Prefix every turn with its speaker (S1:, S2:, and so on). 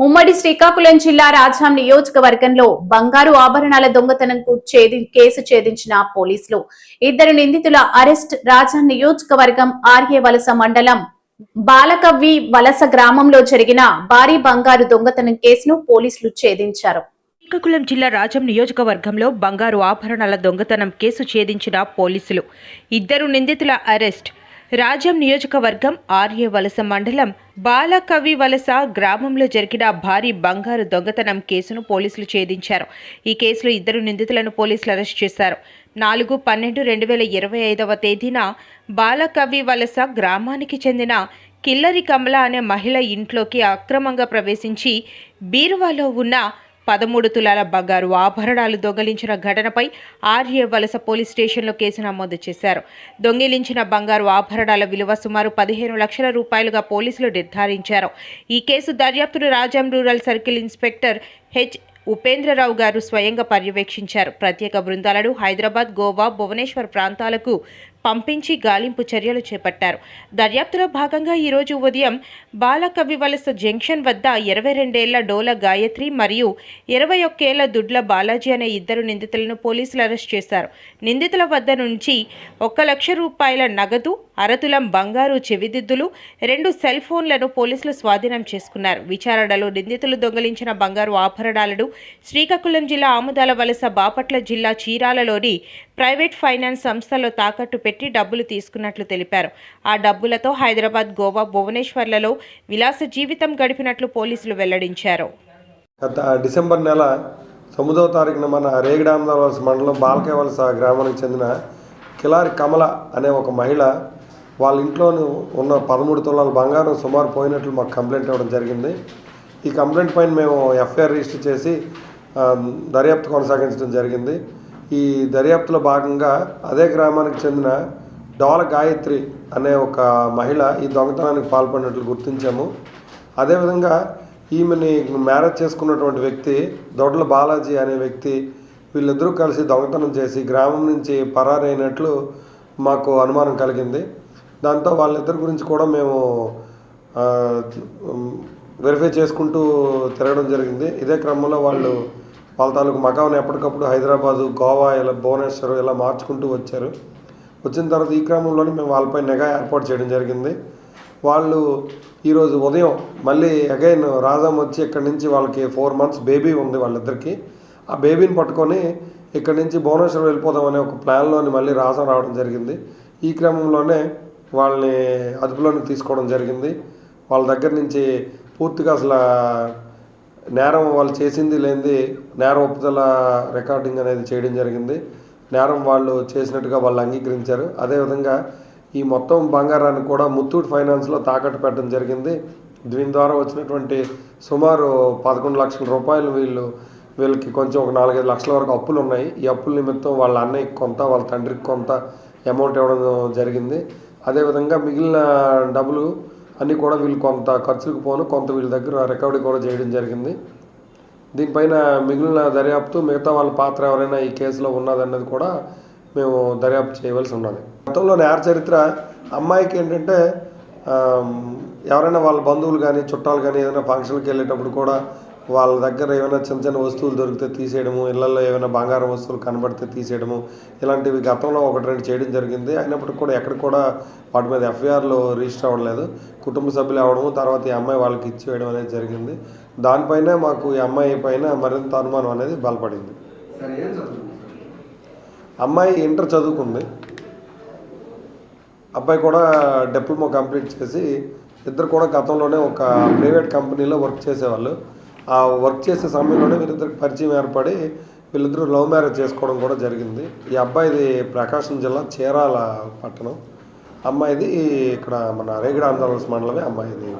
S1: ఉమ్మడి శ్రీకాకుళం జిల్లా రాజాం నియోజకవర్గంలో బంగారు ఆభరణాల దొంగతనంకు కేసు ఛేదించిన పోలీసులు. ఇద్దరు నిందితుల అరెస్ట్ రాజాం నియోజకవర్గం ఆర్య వలస మండలం బాలకవి వలస గ్రామంలో జరిగిన భారీ బంగారు దొంగతనం కేసును పోలీసులు ఛేదించారు.
S2: శ్రీకాకుళం జిల్లా రాజం నియోజకవర్గంలో బంగారు ఆభరణాల దొంగతనం కేసు ఛేదించిన పోలీసులు. ఇద్దరు నిందితుల అరెస్ట్ రాజ్యం నియోజకవర్గం ఆర్య వలస మండలం బాలకవి వలస గ్రామంలో జరిగిన భారీ బంగారు దొంగతనం కేసును పోలీసులు ఛేదించారు. ఈ కేసులో ఇద్దరు నిందితులను పోలీసులు అరెస్ట్ చేశారు. నాలుగు పన్నెండు రెండు వేల ఇరవై ఐదవ తేదీన బాలకవి వలస గ్రామానికి చెందిన కిల్లరి కమల అనే మహిళ ఇంట్లోకి అక్రమంగా ప్రవేశించి బీరువాలో ఉన్న పదమూడు తులాల బంగారు ఆభరణాలు దొంగిలించిన ఘటనపై ఆర్య వలస పోలీస్ స్టేషన్లో కేసు నమోదు చేశారు. దొంగిలించిన బంగారు ఆభరణాల విలువ సుమారు పదిహేను లక్షల రూపాయలుగా పోలీసులు నిర్ధారించారు. ఈ కేసు దర్యాప్తును Rajam rural circle inspector H. Upendra Rao garu స్వయంగా పర్యవేక్షించారు. ప్రత్యేక బృందాలను హైదరాబాద్ గోవా భువనేశ్వర్ ప్రాంతాలకు పంపించి గాలింపు చర్యలు చేపట్టారు. దర్యాప్తులో భాగంగా ఈరోజు ఉదయం బాలకవి వలస జంక్షన్ వద్ద ఇరవై రెండేళ్ళ డోల గాయత్రి మరియు ఇరవై ఒక్కేళ్ళ దుడ్ల బాలాజీ అనే ఇద్దరు నిందితులను పోలీసులు అరెస్ట్ చేశారు. నిందితుల వద్ద నుంచి ఒక లక్ష రూపాయల నగదు అరతులం బంగారు చెవిదిద్దులు రెండు సెల్ ఫోన్లను పోలీసులు స్వాధీనం చేసుకున్నారు. విచారణలో నిందితులు దొంగిలించిన బంగారు ఆభరణాలను శ్రీకాకుళం జిల్లా ఆముదాల వలస బాపట్ల జిల్లా చీరాలలోని ప్రైవేట్ ఫైనాన్స్ సంస్థలో తాకట్టు పెట్టి డబ్బులు తీసుకున్నట్లు తెలిపారు. ఆ డబ్బులతో హైదరాబాద్ గోవా భువనేశ్వర్లలో విలాస జీవితం గడిపినట్లు పోలీసులు వెల్లడించారు.
S3: గత డిసెంబర్ నెల తొమ్మిదవ తారీఖున మన రేగిడామదావలస మండలం బాలకేవలస గ్రామానికి చెందిన కిలారి కమల అనే ఒక మహిళ వాళ్ళ ఇంట్లోనూ ఉన్న పదమూడు తులాల బంగారం సుమారు పోయినట్లు మాకు కంప్లైంట్ ఇవ్వడం జరిగింది. ఈ కంప్లైంట్ పైన మేము ఎఫ్ఐఆర్ రిజిస్టర్ చేసి దర్యాప్తు కొనసాగించడం జరిగింది. ఈ దర్యాప్తులో భాగంగా అదే గ్రామానికి చెందిన డోల గాయత్రి అనే ఒక మహిళ ఈ దొంగతనానికి పాల్పడినట్లు గుర్తించాము. అదేవిధంగా ఈమెని మ్యారేజ్ చేసుకున్నటువంటి వ్యక్తి దొడ్ల బాలాజీ అనే వ్యక్తి వీళ్ళిద్దరూ కలిసి దొంగతనం చేసి గ్రామం నుంచి పరారైనట్లు మాకు అనుమానం కలిగింది. దాంతో వాళ్ళిద్దరి గురించి కూడా మేము వెరిఫై చేసుకుంటూ తిరగడం జరిగింది. ఇదే క్రమంలో వాళ్ళు వాళ్ళ తాలూకు మకాన్ని ఎప్పటికప్పుడు హైదరాబాదు గోవా ఇలా భువనేశ్వర్ ఇలా మార్చుకుంటూ వచ్చారు. వచ్చిన తర్వాత ఈ క్రమంలోనే మేము వాళ్ళపై నిఘా ఏర్పాటు చేయడం జరిగింది. వాళ్ళు ఈరోజు ఉదయం మళ్ళీ అగైన్ రాజాం వచ్చి ఇక్కడి నుంచి వాళ్ళకి ఫోర్ మంత్స్ బేబీ ఉంది వాళ్ళిద్దరికి. ఆ బేబీని పట్టుకొని ఇక్కడి నుంచి భువనేశ్వరం వెళ్ళిపోదాం అనే ఒక ప్లాన్లోని మళ్ళీ రాజం రావడం జరిగింది. ఈ క్రమంలోనే వాళ్ళని అదుపులోని తీసుకోవడం జరిగింది. వాళ్ళ దగ్గర నుంచి పూర్తిగా అసలు నేరం వాళ్ళు చేసింది లేనిది నేరం ఒప్పుదల రికార్డింగ్ అనేది చేయడం జరిగింది. నేరం వాళ్ళు చేసినట్టుగా వాళ్ళు అంగీకరించారు. అదేవిధంగా ఈ మొత్తం బంగారాన్ని కూడా ముత్తూట్ ఫైనాన్స్లో తాకట్టు పెట్టడం జరిగింది. దీని ద్వారా వచ్చినటువంటి సుమారు పదకొండు లక్షల రూపాయలు వీళ్ళు వీళ్ళకి కొంచెం ఒక నాలుగైదు లక్షల వరకు అప్పులు ఉన్నాయి. ఈ అప్పుల నిమిత్తం వాళ్ళ అన్నయ్యకి కొంత వాళ్ళ తండ్రికి కొంత అమౌంట్ ఇవ్వడం జరిగింది. అదేవిధంగా మిగిలిన డబ్బులు అన్నీ కూడా వీళ్ళు కొంత ఖర్చులకు పోను కొంత వీళ్ళ దగ్గర రికవరీ కూడా చేయడం జరిగింది. దీనిపైన మిగిలిన దర్యాప్తు మిగతా వాళ్ళ పాత్ర ఎవరైనా ఈ కేసులో ఉన్నదన్నది కూడా మేము దర్యాప్తు చేయవలసి ఉన్నది. గతంలో నేర చరిత్ర అమ్మాయికి ఏంటంటే ఎవరైనా వాళ్ళ బంధువులు కానీ చుట్టాలు కానీ ఏదైనా ఫంక్షన్కి వెళ్ళేటప్పుడు కూడా వాళ్ళ దగ్గర ఏమైనా చిన్న చిన్న వస్తువులు దొరికితే తీసేయడము ఇళ్ళలో ఏమైనా బంగారం వస్తువులు కనబడితే తీసేయడము ఇలాంటివి గతంలో ఒకటి రెండు చేయడం జరిగింది. అయినప్పటికీ కూడా ఎక్కడ కూడా వాటి మీద ఎఫ్ఐఆర్లో రిజిస్టర్ అవ్వలేదు కుటుంబ సభ్యులు అవ్వడము తర్వాత ఈ అమ్మాయి వాళ్ళకి ఇచ్చేయడం అనేది జరిగింది. దానిపైన మాకు ఈ అమ్మాయి పైన మరింత అనుమానం అనేది బలపడింది. అమ్మాయి ఇంటర్ చదువుకుంది. అబ్బాయి కూడా డిప్లొమా కంప్లీట్ చేసి ఇద్దరు కూడా గతంలోనే ఒక ప్రైవేట్ కంపెనీలో వర్క్ చేసేవాళ్ళు. ఆ వర్క్ చేసే సమయంలోనే వీరిద్దరికి పరిచయం ఏర్పడి వీళ్ళిద్దరూ లవ్ మ్యారేజ్ చేసుకోవడం కూడా జరిగింది. ఈ అబ్బాయిది ప్రకాశం జిల్లా చీరాల పట్టణం. అమ్మాయిది ఇక్కడ మన రేగిడ ఆంధ్రప్రదేశ్ మండలమే అమ్మాయిది.